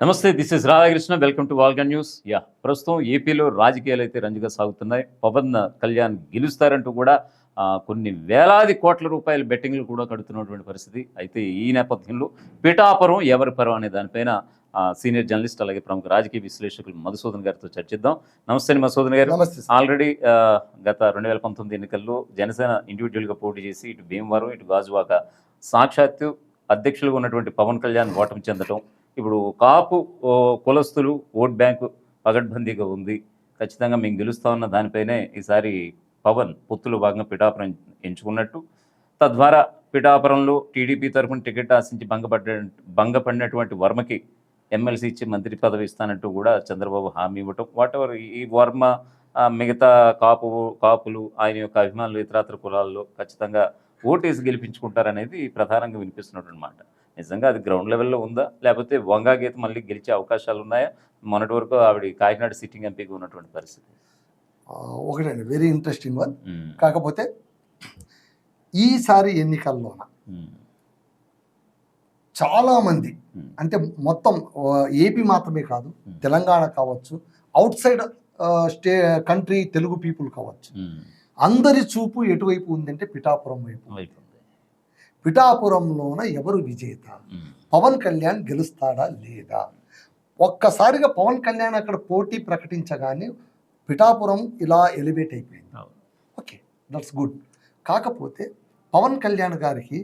నమస్తే this is Radhakrishna. Welcome to వాల్గన్ news. Yeah ప్రస్తుతం ఏపీలో రాజకీయాలు అయితే రంజుగా సాగుతున్నాయి. పవన్ కళ్యాణ్ గెలుస్తారంటూ కూడా కొన్ని వేలాది కోట్ల రూపాయల బెట్టింగ్లు కూడా కడుతున్నటువంటి పరిస్థితి అయితే ఈ నేపథ్యంలో. పిఠాపురం ఎవరి పరం అనే దానిపైన సీనియర్ జర్నలిస్ట్ అలాగే ప్రముఖ రాజకీయ విశ్లేషకులు మధుసూదన్ గారితో చర్చిద్దాం. నమస్తే అండి మధుసూదన్ గారు. ఆల్రెడీ గత రెండు వేల పంతొమ్మిది ఎన్నికల్లో జనసేన ఇండివిజువల్గా పోటీ చేసి ఇటు భీమవరం ఇటు గాజువాక సాక్షాత్తు అధ్యక్షులుగా ఉన్నటువంటి పవన్ కళ్యాణ్ ఓటమి చెందటం ఇప్పుడు కాపు కులస్తులు ఓట్ బ్యాంకు పగడ్బందీగా ఉంది. ఖచ్చితంగా మేము గెలుస్తామన్న దానిపైనే ఈసారి పవన్ పొత్తులు భాగంగా పిఠాపురం ఎంచుకున్నట్టు. తద్వారా పిఠాపురంలో టీడీపీ తరఫున టికెట్ ఆశించి భంగపడ్డ భంగపడినటువంటి వర్మకి ఎమ్మెల్సీ ఇచ్చి మంత్రి పదవి ఇస్తానంటూ కూడా చంద్రబాబు హామీ ఇవ్వటం. వాటెవర్? ఈ వర్మ మిగతా కాపు కాపులు ఆయన యొక్క అభిమానులు ఇతరాతర కులాల్లో ఖచ్చితంగా ఓటేసి గెలిపించుకుంటారనేది ప్రధానంగా వినిపిస్తున్నట్టు అనమాట నిజంగా అది గ్రౌండ్ లెవెల్లో ఉందా? లేకపోతే వంగా గీత మళ్ళీ గెలిచే అవకాశాలు ఉన్నాయా మొన్నటి వరకు ఆవిడ కాకినాడ సిట్టింగ్ ఎంపీగా ఉన్నటువంటి పరిస్థితి. ఒకటండి వెరీ ఇంట్రెస్టింగ్ వన్ కాకపోతే ఈసారి ఎన్నికల్లోన ఉమ్, చాలామంది ఉమ్, అంటే మొత్తం ఏపీ మాత్రమే కాదు Hmm. తెలంగాణ కావచ్చు outside stay country Telugu people కావచ్చు. అందరి చూపు ఎటువైపు ఉందంటే పిఠాపురం వైపు. పిఠాపురంలోన ఎవరు విజేత పవన్ కళ్యాణ్ గెలుస్తాడా లేదా ఒక్కసారిగా పవన్ కళ్యాణ్ అక్కడ పోటీ ప్రకటించగానే పిఠాపురం ఇలా ఎలివేట్ అయిపోయింది. ఓకే దట్స్ గుడ్ కాకపోతే పవన్ కళ్యాణ్ గారికి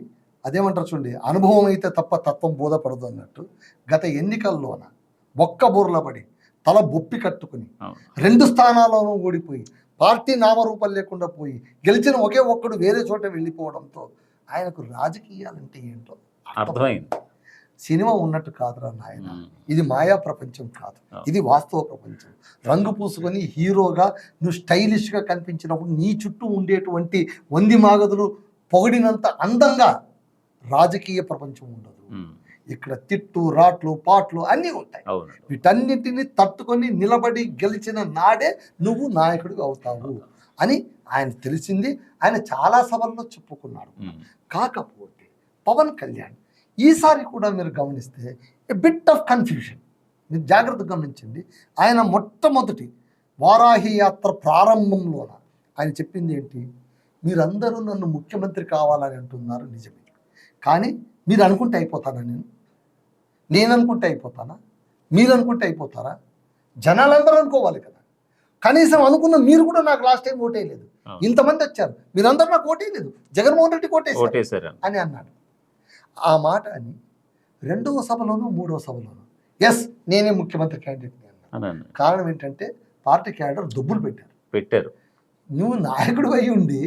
అదేమంటారు చూడండి అనుభవం అయితే తప్ప తత్వం బోధపడదు అన్నట్టు గత ఎన్నికల్లోన ఒక్క బోర్ల పడి తల బొప్పి కట్టుకుని. రెండు స్థానాల్లోనూ ఓడిపోయి పార్టీ నామరూపాలు లేకుండా పోయి గెలిచిన ఒకే ఒక్కడు వేరే చోట వెళ్ళిపోవడంతో ఆయనకు రాజకీయాలంటే ఏంటో అర్థం. అర్థమైంది. సినిమా ఉన్నట్టు కాదురా నాయన. ఇది మాయా ప్రపంచం కాదు. ఇది వాస్తవ ప్రపంచం. రంగు పూసుకొని హీరోగా నువ్వు స్టైలిష్గా కనిపించినప్పుడు నీ చుట్టూ ఉండేటువంటి వంది మాగదులు పొగిడినంత అందంగా రాజకీయ ప్రపంచం ఉండదు. ఇక్కడ తిట్టు రాట్లు పాట్లు అన్నీ ఉంటాయి. వీటన్నిటిని తట్టుకొని నిలబడి గెలిచిన నాడే నువ్వు నాయకుడిగా అవుతావు అని ఆయన తెలిసింది ఆయన చాలా సభల్లో చెప్పుకున్నాడు. కాకపోతే పవన్ కళ్యాణ్ ఈసారి కూడా మీరు గమనిస్తే ఎ బిట్ ఆఫ్ కన్ఫ్యూషన్ మీరు జాగ్రత్తగా గమనించండి. ఆయన మొట్టమొదటి వారాహి యాత్ర ప్రారంభంలోన ఆయన చెప్పింది ఏంటి? మీరందరూ నన్ను ముఖ్యమంత్రి కావాలని అంటున్నారు నిజమే. కానీ మీరు అనుకుంటే అయిపోతానా నేను? నేను అనుకుంటే అయిపోతానా? మీరు అనుకుంటే అయిపోతారా? జనాలందరూ అనుకోవాలి కదా. కనీసం అనుకున్న మీరు కూడా నాకు లాస్ట్ టైం ఓటేయలేదు. ఇంతమంది వచ్చారు. మీరందరూ నాకు ఓటేయలేదు. జగన్మోహన్ రెడ్డి ఓటేసారు అని అన్నాడు. ఆ మాట అని రెండవ సభలోను మూడవ సభలోను ఎస్ నేనే ముఖ్యమంత్రి క్యాండిడేట్ అన్నాను. కారణం ఏంటంటే పార్టీ క్యాడర్ దుబ్బులు పెట్టారు. పెట్టారు. నువ్వు నాయకుడు అయి ఉండి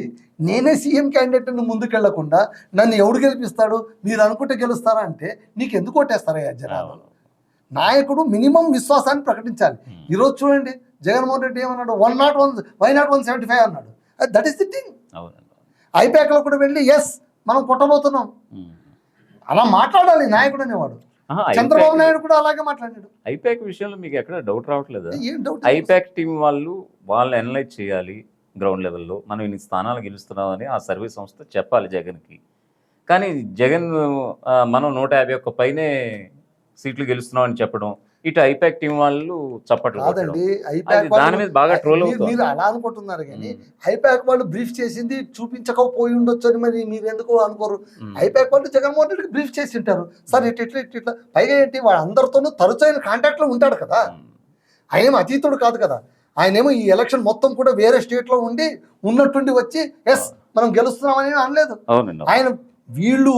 నేనే సీఎం క్యాండిడేట్ నువ్వు ముందుకెళ్ళకుండా నన్ను ఎవడు గెలిపిస్తాడు? మీరు అనుకుంటే గెలుస్తారా అంటే నీకు ఎందుకు ఓటేస్తారా జనాలు. నాయకుడు మినిమం విశ్వాసాన్ని ప్రకటించాలి. ఈరోజు చూడండి జగన్మోహన్ రెడ్డి ఏమన్నాడు? One not one why not one seventy five అన్నాడు దట్ ఈస్ ది థింగ్ ఐపాక్లో కూడా వెళ్ళి ఎస్ మనం కొట్టబోతున్నాం. అలా మాట్లాడాలి నాయకుడు అనేవాడు. చంద్రబాబు నాయుడు కూడా అలాగే మాట్లాడాడు. ఐపాక్ విషయంలో మీకు ఎక్కడ డౌట్ రావట్లేదా? ఐపాక్ టీం వాళ్ళు వాళ్ళని అనలైజ్ చేయాలి గ్రౌండ్ లెవెల్లో. మనం ఇన్ని స్థానాలు గెలుస్తున్నామని ఆ సర్వే సంస్థ చెప్పాలి జగన్కి. కానీ జగన్ మనం నూట యాభై ఒక్క పైనే సీట్లు గెలుస్తున్నాం అని చెప్పడం ఇటు ఐపాక్ టీం వాళ్ళు చప్పట్లు. కాదండి ఐపాక్ దాని మీద బాగా ట్రోల్ మీరు- అలా అనుకుంటున్నారు కానీ ఐపాక్ వాళ్ళు బ్రీఫ్ చేసింది చూపించకపోయి ఉండొచ్చు అని మరి మీరు ఎందుకు అనుకోరు ఐపాక్ వాళ్ళు జగన్మోహన్ రెడ్డికి బ్రీఫ్ చేసి ఉంటారు సార్ ఇట్ ఇట్లా ఇట్ ఇట్లా పైగా ఏంటి వాళ్ళందరితోనూ తరచు ఆయన కాంటాక్ట్లో ఉంటాడు కదా. ఆయన అతీతుడు కాదు కదా. ఆయనేమో ఈ ఎలక్షన్ మొత్తం కూడా వేరే స్టేట్లో ఉండి ఉన్నట్టుండి వచ్చి ఎస్ మనం గెలుస్తున్నామని అనలేదు. ఆయన వీళ్ళు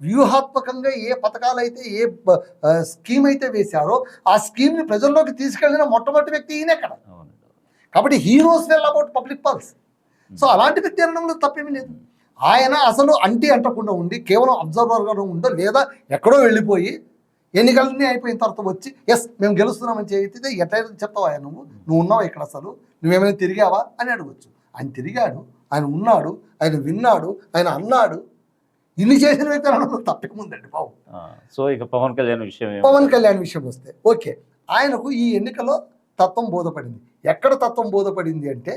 వ్యూహాత్మకంగా ఏ పథకాలు అయితే ఏ స్కీమ్ అయితే వేశారో ఆ స్కీమ్ని ప్రజల్లోకి తీసుకెళ్ళిన మొట్టమొదటి వ్యక్తి ఈయనే కాబట్టి heroes well about public pulse so అలాంటి వ్యక్తి అనడంలో తప్పేమీ లేదు. ఆయన అసలు అంటి అంటకుండా ఉండి కేవలం అబ్జర్వర్గా ఉందో లేదా ఎక్కడో వెళ్ళిపోయి ఎన్నికలన్నీ అయిపోయిన తర్వాత వచ్చి ఎస్ మేము గెలుస్తున్నామని చేయితే ఎట్లయితే చెప్తావా నువ్వు? నువ్వు ఉన్నావా ఇక్కడ అసలు? నువ్వేమైనా తిరిగావా? అని అడగచ్చు. ఆయన తిరిగాడు ఆయన ఉన్నాడు ఆయన విన్నాడు ఆయన అన్నాడు. ఇన్ని చేసిన వ్యక్తి అనడంలో తప్పేముందండి బాబు సో ఇక పవన్ కళ్యాణ్ విషయం. పవన్ కళ్యాణ్ విషయం వస్తే ఓకే ఆయనకు ఈ ఎన్నికలో తత్వం బోధపడింది ఎక్కడ తత్వం బోధపడింది అంటే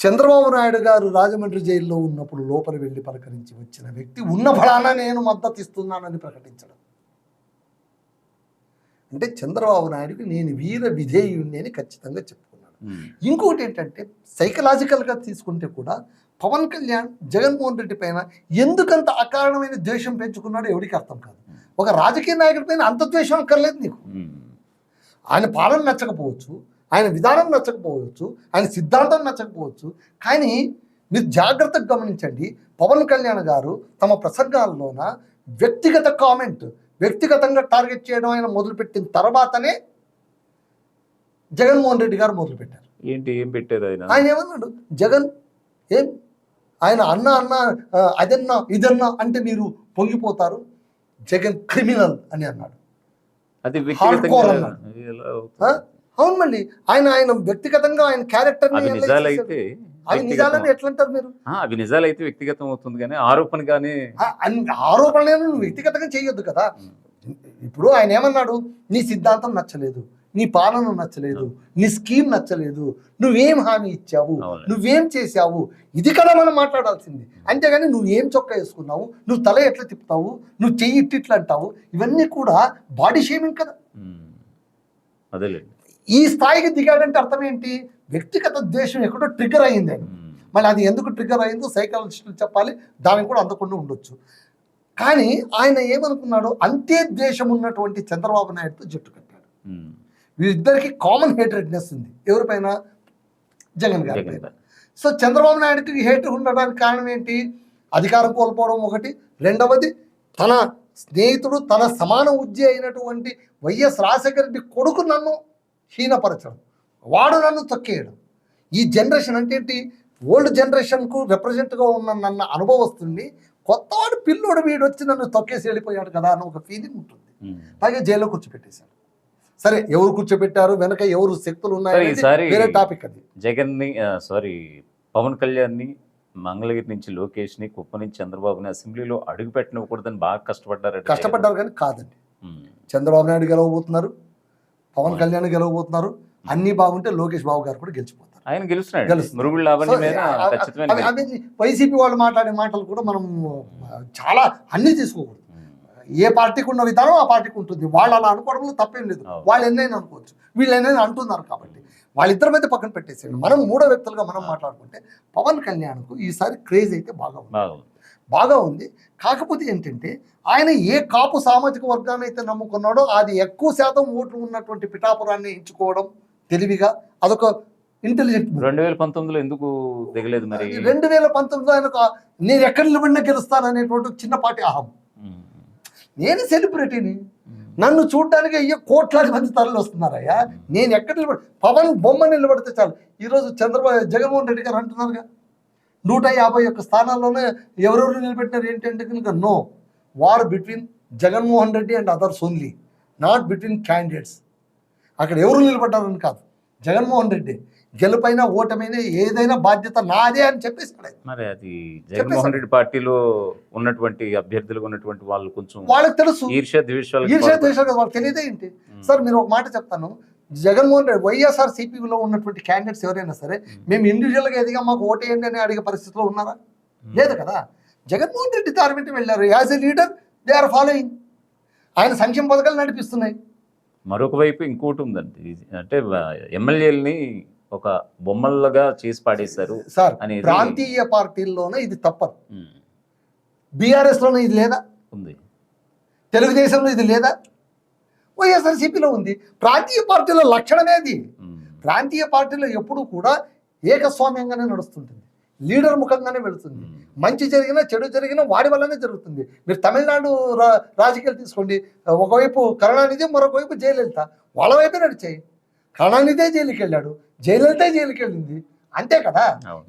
చంద్రబాబు నాయుడు గారు రాజమండ్రి జైల్లో ఉన్నప్పుడు లోపల వెళ్ళి పలకరించి వచ్చిన వ్యక్తి ఉన్న ఫలానా నేను మద్దతు ఇస్తున్నానని ప్రకటించడం అంటే చంద్రబాబు నాయుడుకి నేను వీర విధేయుణ్ణి అని ఖచ్చితంగా చెప్పుకున్నాను. ఇంకొకటి ఏంటంటే సైకలాజికల్గా తీసుకుంటే కూడా పవన్ కళ్యాణ్ జగన్మోహన్ రెడ్డి పైన ఎందుకంత అకారణమైన ద్వేషం పెంచుకున్నాడో ఎవరికి అర్థం కాదు. ఒక రాజకీయ నాయకుడి పైన అంత ద్వేషం అక్కర్లేదు నీకు. ఆయన పాలన నచ్చకపోవచ్చు ఆయన విధానం నచ్చకపోవచ్చు ఆయన సిద్ధాంతం నచ్చకపోవచ్చు కానీ మీరు జాగ్రత్తగా గమనించండి పవన్ కళ్యాణ్ గారు తమ ప్రసంగాల్లోన వ్యక్తిగత కామెంట్ వ్యక్తిగతంగా టార్గెట్ చేయడం ఆయన మొదలుపెట్టిన తర్వాతనే జగన్మోహన్ రెడ్డి గారు మొదలుపెట్టారు. ఏంటి ఏం పెట్టారు ఆయన? ఆయన ఏమన్నాడు? జగన్ ఏం ఆయన అన్న అన్న అదన్నా ఇదన్నా అంటే మీరు పొంగిపోతారు. జగన్ క్రిమినల్ అని అన్నాడు. అది? అవును మళ్ళీ. ఆయన ఆయన వ్యక్తిగతంగా ఆయన క్యారెక్టర్ నిజాలైతే అవి వ్యక్తిగతం నిజాలని ఎట్లా అంటారు మీరు? అవి నిజాలైతే వ్యక్తిగతం అవుతుంది కానీ ఆరోపణగానే ఆ, అన్ని ఆరోపణలను నువ్వు వ్యక్తిగతంగా చేయొద్దు కదా. ఇప్పుడు ఆయన ఏమన్నాడు? నీ సిద్ధాంతం నచ్చలేదు. నీ పాలన నచ్చలేదు నీ స్కీమ్ నచ్చలేదు నువ్వేం హామీ ఇచ్చావు. నువ్వేం చేశావు ఇది కదా మనం మాట్లాడాల్సింది. అంతేగాని నువ్వు ఏం చొక్కా వేసుకున్నావు నువ్వు తల ఎట్లా తిప్పుతావు నువ్వు చెయ్యి ఇట్టు ఇట్లా అంటావు ఇవన్నీ కూడా బాడీ షేమింగ్ కదా. ఈ స్థాయికి దిగాడంటే అర్థం ఏంటి వ్యక్తిగత ద్వేషం ఎక్కడో ట్రిగ్గర్ అయ్యింది. మళ్ళీ అది ఎందుకు ట్రిగ్గర్ అయిందో సైకాలజిస్టులు చెప్పాలి దానికి కూడా అందకుండా ఉండొచ్చు. కానీ ఆయన ఏమనుకున్నాడు అంతే ద్వేషం ఉన్నటువంటి చంద్రబాబు నాయుడుతో జట్టు కట్టాడు. వీరిద్దరికి కామన్ హేట్రెడ్నెస్ ఉంది. ఎవరిపైన జగన్ గారి పైన. సో చంద్రబాబు నాయుడుకి హేట్ ఉండడానికి కారణం ఏంటి? అధికారం కోల్పోవడం ఒకటి. రెండవది తన స్నేహితుడు తన సమాన ఉద్య అయినటువంటి వైఎస్ రాజశేఖర రెడ్డి కొడుకు నన్ను హీనపరచడం వాడు నన్ను తొక్కేయడం. ఈ జనరేషన్ అంటే ఏంటి? ఓల్డ్ జనరేషన్కు రిప్రజెంట్గా ఉన్న నన్న అనుభవస్తుంది కొత్తవాడు పిల్లోడు వీడు వచ్చి నన్ను తొక్కేసి వెళ్ళిపోయాడు కదా అని ఒక ఫీలింగ్ ఉంటుంది. పైగా జైల్లో కూర్చోపెట్టేశాడు. సరే ఎవరు కూర్చోబెట్టారు వెనక ఎవరు శక్తులు ఉన్నాయి వేరే టాపిక్ అది జగన్ని సారీ పవన్ కళ్యాణ్ని మంగళగిరి నుంచి లోకేష్ని కుప్ప నుంచి చంద్రబాబుని అసెంబ్లీలో అడుగు పెట్టనివ్వకూడదని బాగా కష్టపడ్డారు కష్టపడ్డారు కానీ కాదండి చంద్రబాబు నాయుడు గెలవబోతున్నారు పవన్ కళ్యాణ్ గెలవబోతున్నారు అన్ని బాగుంటే లోకేష్ బాబు గారు కూడా గెలిచిపోతారు ఆయన గెలుస్తున్నాడు వైసీపీ వాళ్ళు మాట్లాడే మాటలు కూడా మనం చాలా అన్ని తీసుకోకూడదు. ఏ పార్టీకి ఉన్న విధానం ఆ పార్టీకి ఉంటుంది. వాళ్ళు అలా అనుకోవడంలో తప్పేం లేదు. వాళ్ళు ఎన్నైనా అనుకోవచ్చు. వీళ్ళు ఎన్నైనా అంటున్నారు కాబట్టి. వాళ్ళిద్దరి మీద పక్కన పెట్టేసేయండి. మనం మూడో వ్యక్తులుగా మనం మాట్లాడుకుంటే పవన్ కళ్యాణ్కు ఈసారి క్రేజ్ అయితే బాగా ఉంది. బాగా ఉంది. కాకపోతే ఏంటంటే ఆయన ఏ కాపు సామాజిక వర్గాన్ని అయితే నమ్ముకున్నాడో అది ఎక్కువ శాతం ఓట్లు ఉన్నటువంటి పిఠాపురాన్ని ఎంచుకోవడం తెలివిగా అదొక ఇంటెలిజెంట్ రెండు వేల పంతొమ్మిదిలో ఎందుకు దిగలేదు మరి? రెండు వేల పంతొమ్మిదిలో ఆయన ఒక నేను ఎక్కడ నిలబడినా గెలుస్తాను అనేటువంటి ఒక చిన్నపాటి అహం. నేను సెలబ్రిటీని. నన్ను చూడడానికి అయ్యో కోట్లాది మంది తరలి వస్తున్నారయ్యా. నేను ఎక్కడ నిలబడి పవన్ బొమ్మ నిలబడితే చాలు. ఈరోజు చంద్రబాబు జగన్మోహన్ రెడ్డి గారు అంటున్నారుగా. నూట యాభై ఒక్క స్థానాల్లోనే ఎవరెవరు నిలబెట్టినారు ఏంటంటే కనుక no. War between Jaganmohan Reddy and others only. Not between candidates. అక్కడ ఎవరు నిలబడ్డారని కాదు. జగన్మోహన్ రెడ్డి గెలుపైనా ఓటమైనా ఏదైనా బాధ్యత నాదే అని చెప్పేసి ఆయన. మరి అది జగన్మోహన్ రెడ్డి పార్టీలో ఉన్నటువంటి అభ్యర్థులు ఉన్నటువంటి వాళ్ళు కొంచెం వాళ్ళకి తెలుసు. ఈర్ష్య ద్వేషాలు ఈర్ష్య దేశాలు కదా వాళ్ళకి తెలియదే ఏంటి? సార్ మీరు ఒక మాట చెప్తాను. జగన్మోహన్ రెడ్డి వైఎస్ఆర్ సిపిలో ఉన్నటువంటి క్యాండిడేట్స్ ఎవరైనా సరే మేము ఇండివిజువల్గా ఎదిగా మాకు ఓటేయండి అని అడిగే పరిస్థితిలో ఉన్నారా? లేదు కదా. జగన్మోహన్ రెడ్డి దారి వెంట వెళ్ళారు. As a leader they are following ఆయన సంక్షేమ పథకాలు నడిపిస్తున్నాయి. మరొక వైపు ఇంకోటి ఉందండి అంటే ఎమ్మెల్యేలని ఒక బొమ్మలుగా చేసి పాడేశారు సార్ ప్రాంతీయ పార్టీల్లోనే ఇది తప్పదు. ఉమ్. బీఆర్ఎస్లోనే ఇది లేదా? ఉంది. తెలుగుదేశంలో ఇది లేదా? వైఎస్ఆర్సీపీలో ఉంది. ప్రాంతీయ పార్టీల లక్షణమే అది ఉమ్. ప్రాంతీయ పార్టీలో ఎప్పుడూ కూడా ఏకస్వామ్యంగానే నడుస్తుంటుంది. లీడర్ ముఖంగానే వెళుతుంది. మంచి జరిగినా చెడు జరిగినా వాడి వల్లనే జరుగుతుంది. మీరు తమిళనాడు రా రాజకీయాలు తీసుకోండి. ఒకవైపు కరుణానిధి మరొక వైపు జయలలిత. వాళ్ళ వైపే నడిచాయి. కరుణానిధే జైలుకి వెళ్ళాడు జయలలిత జైలుకి వెళ్ళింది అంతే కదా.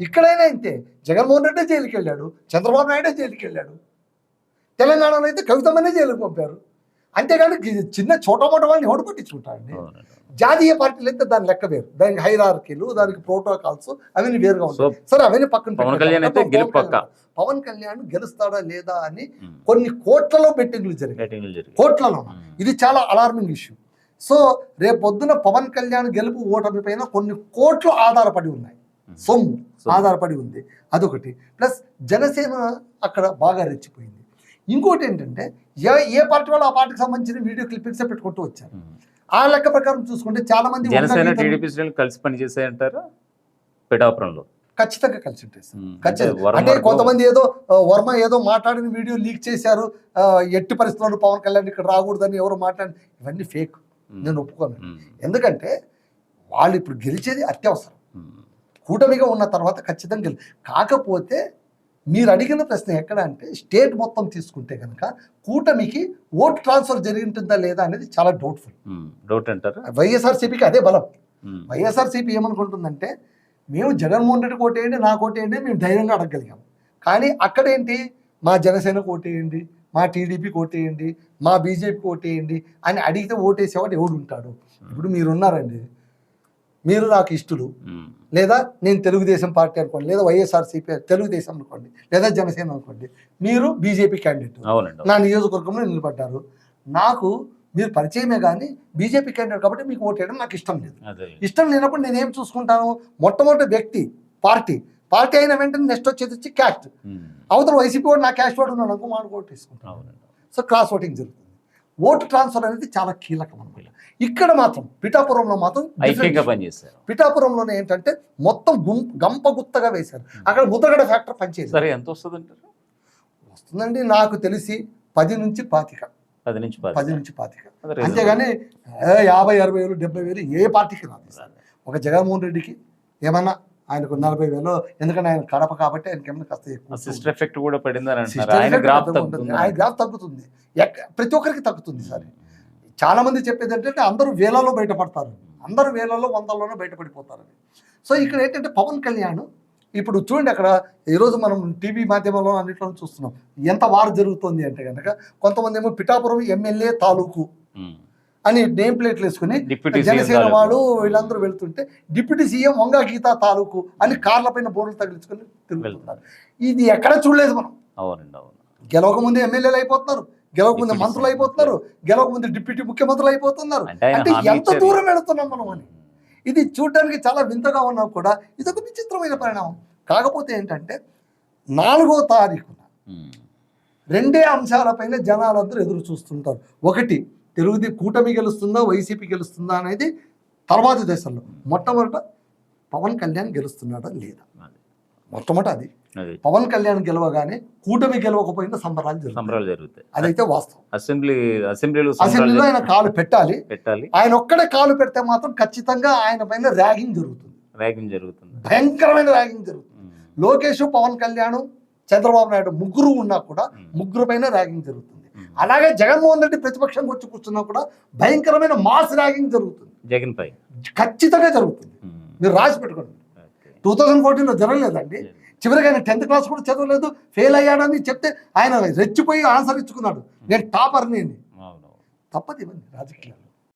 ఇక్కడైనా అంతే జగన్మోహన్ రెడ్డి జైలుకి వెళ్ళాడు చంద్రబాబు నాయుడే జైలుకి వెళ్ళాడు తెలంగాణలో అయితే కవితమ్మనే జైలుకి పంపారు. అంతేగాని చిన్న చోట మోట వాళ్ళని ఎవడు పట్టించుకుంటారండి. జాతీయ పార్టీలు అయితే దాని లెక్క వేరు దానికి హైరార్కీలు దానికి ప్రోటోకాల్స్ అవన్నీ వేరుగా ఉంటాయి సరే అవన్నీ పక్కన పవన్. కళ్యాణ్ అయితే పవన్. కళ్యాణ్. గెలుస్తాడా లేదా అని. కొన్ని కోట్లలో బెట్టింగ్లు జరిగాయి. కోట్లలో. ఇది చాలా అలార్మింగ్ ఇష్యూ సో రేపు పొద్దున పవన్ కళ్యాణ్ గెలుపు ఓటమి పైన కొన్ని కోట్లు ఆధారపడి ఉన్నాయి. సొమ్ము ఆధారపడి ఉంది అదొకటి ప్లస్ జనసేన అక్కడ బాగా రెచ్చిపోయింది ఇంకోటి ఏంటంటే ఏ ఏ పార్టీ వాళ్ళు ఆ పార్టీకి సంబంధించిన వీడియో క్లిప్పింగ్సే పెట్టుకుంటూ వచ్చారు. ఆ లెక్క ప్రకారం చూసుకుంటే చాలా మంది జనసేన టీడీపీ శ్రేణులు కలిసి పనిచేసాయంటారా పిఠాపురంలో ఖచ్చితంగా కలిసి ఉంటాయి సార్. ఉమ్, ఖచ్చితంగా అంటే కొంతమంది ఏదో వర్మ ఏదో మాట్లాడిన వీడియో లీక్ చేశారు ఎట్టి పరిస్థితుల్లో పవన్ కళ్యాణ్ ఇక్కడ రాకూడదని ఎవరు మాట్లాడి ఇవన్నీ ఫేక్. నేను ఒప్పుకోను. ఎందుకంటే వాళ్ళు ఇప్పుడు గెలిచేది అత్యవసరం. కూటమిగా ఉన్న తర్వాత ఖచ్చితంగా గెలి కాకపోతే మీరు అడిగిన ప్రశ్న ఎక్కడ అంటే స్టేట్ మొత్తం తీసుకుంటే కనుక కూటమికి ఓట్ ట్రాన్స్ఫర్ జరిగింటుందా లేదా అనేది చాలా డౌట్ఫుల్. డౌట్ అంటారా? వైఎస్ఆర్సీపీకి అదే బలం. వైఎస్ఆర్సీపీ ఏమనుకుంటుందంటే మేము జగన్మోహన్ రెడ్డి కోటేయండి నా కోటేయండి మేము ధైర్యంగా అడగగలిగాం. కానీ అక్కడేంటి మా జనసేన కోటేయండి మా టీడీపీ కోటేయండి మా బీజేపీ కోటేయండి అని అడిగితే ఓటేసేవాడు ఎవడు ఉంటాడు ఇప్పుడు మీరున్నారండి. మీరు నాకు ఇష్టలు. లేదా నేను తెలుగుదేశం పార్టీ అనుకోండి లేదా వైఎస్ఆర్సీపీ తెలుగుదేశం అనుకోండి లేదా జనసేన అనుకోండి మీరు బీజేపీ క్యాండిడేట్ నా నియోజకవర్గంలో నిలబడ్డారు. నాకు మీరు పరిచయమే కానీ బీజేపీ క్యాండిడేట్ కాబట్టి మీకు ఓటేయడం నాకు ఇష్టం లేదు. ఇష్టం లేనప్పుడు నేను ఏం చూసుకుంటాను? మొట్టమొదటి వ్యక్తి పార్టీ. పార్టీ అయిన వెంటనే నెక్స్ట్ వచ్చేది వచ్చి క్యాస్ట్ అవతల వైసీపీ వాడు నా క్యాస్ట్ వాడు ఉన్నాడు అనుకో మాకు ఓటు తీసుకుంటాను సో క్రాస్ ఓటింగ్ జరుగుతుంది. ఓటు ట్రాన్స్ఫర్ అనేది చాలా కీలకం అనమాట ఇక్కడ మాత్రం పిఠాపురంలో మాత్రం. పనిచేశారు. పిఠాపురంలోనే ఏంటంటే మొత్తం గంప గుత్తగా వేశారు. అక్కడ ముద్రగడ ఫ్యాక్టర్ పనిచేయదు సరే ఎంత వస్తుంది అంటారు వస్తుందండి నాకు తెలిసి పది నుంచి పాతిక. పది నుంచి పది నుంచి పాతిక. అంతేగాని యాభై అరవై వేలు డెబ్బై వేలు ఏ పార్టీకి రాదు. ఒక జగన్మోహన్ రెడ్డికి ఏమన్నా ఆయనకు నలభై వేలు ఎందుకంటే ఆయన కడప కాబట్టి ఆయనకి ఏమన్నా కాస్త ఎక్కువ సిస్టర్ ఎఫెక్ట్ కూడా పడిందని ఆయన గ్రాఫ్. తగ్గుతుంది. ప్రతి ఒక్కరికి తగ్గుతుంది సార్. చాలా మంది చెప్పేది ఏంటంటే అందరూ వేలలో బయటపడతారు. అందరూ వేలలో వందల్లోనే బయటపడిపోతారని సో ఇక్కడ ఏంటంటే పవన్ కళ్యాణ్ ఇప్పుడు చూడండి అక్కడ ఈరోజు మనం టీవీ మాధ్యమంలో అన్నింటిలో చూస్తున్నాం. ఎంత వారు జరుగుతుంది అంటే కనుక కొంతమంది ఏమో పిఠాపురం ఎమ్మెల్యే తాలూకు అని నేమ్ ప్లేట్లు వేసుకుని జనసేన. వాళ్ళు వీళ్ళందరూ వెళ్తుంటే డిప్యూటీ సీఎం వంగా గీతా తాలూకు అని కార్ల పైన బోర్డులు తగిలించుకొని తిరుగుతున్నారు. ఇది ఎక్కడ చూడలేదు మనం. గెలవక ముందు ఎమ్మెల్యేలు అయిపోతున్నారు. గెలవక ముందు డిప్యూటీ మంత్రులు. అయిపోతున్నారు. గెలవక ముందు డిప్యూటీ ముఖ్యమంత్రులు అయిపోతున్నారు. అంటే ఎంత. దూరం వెళుతున్నాం మనం అని. ఇది చూడడానికి చాలా వింతగా ఉన్నా కూడా ఇది ఒక విచిత్రమైన పరిణామం. కాకపోతే ఏంటంటే నాలుగో తారీఖున రెండే అంశాలపైన జనాలందరూ ఎదురు చూస్తుంటారు. ఒకటి తెలుగుది కూటమి గెలుస్తుందా వైసీపీ గెలుస్తుందా అనేది తర్వాతి దశల్లో మొట్టమొదట పవన్ కళ్యాణ్ గెలుస్తున్నాడా లేదా. మొట్టమొదట అది. పవన్ కళ్యాణ్ గెలవగానే కూటమి గెలవకపోయినా సంబరాలు జరుగుతాయి. సంబరాలు జరుగుతాయి. అదైతే వాస్తవం. అసెంబ్లీ అసెంబ్లీలో అసెంబ్లీలో ఆయన కాలు పెట్టాలి. పెట్టాలి. ఆయన ఒక్కడే కాలు పెడితే మాత్రం ఖచ్చితంగా ఆయన పైన ర్యాగింగ్ జరుగుతుంది. ర్యాగింగ్ జరుగుతుంది. భయంకరమైన ర్యాగింగ్ జరుగుతుంది. లోకేష్ పవన్ కళ్యాణ్ చంద్రబాబు నాయుడు ముగ్గురు ఉన్నా కూడా ముగ్గురు పైన ర్యాగింగ్ జరుగుతుంది. అలాగే జగన్మోహన్ రెడ్డి ప్రతిపక్షంగా వచ్చి కూర్చున్నా కూడా భయంకరమైన మాస్ ర్యాగింగ్ జరుగుతుంది. జగన్ పై. ఖచ్చితంగా జరుగుతుంది. మీరు రాసి పెట్టుకోండి. టూ థౌజండ్ ఫోర్టీన్లో జరగలేదండి చివరికి ఆయన టెన్త్ క్లాస్ కూడా చదవలేదు ఫెయిల్ అయ్యాడని చెప్తే ఆయన రెచ్చిపోయి ఆన్సర్ ఇచ్చుకున్నాడు. నేను టాపర్ని అని తప్పదు ఇవన్నీ రాజకీయాలు.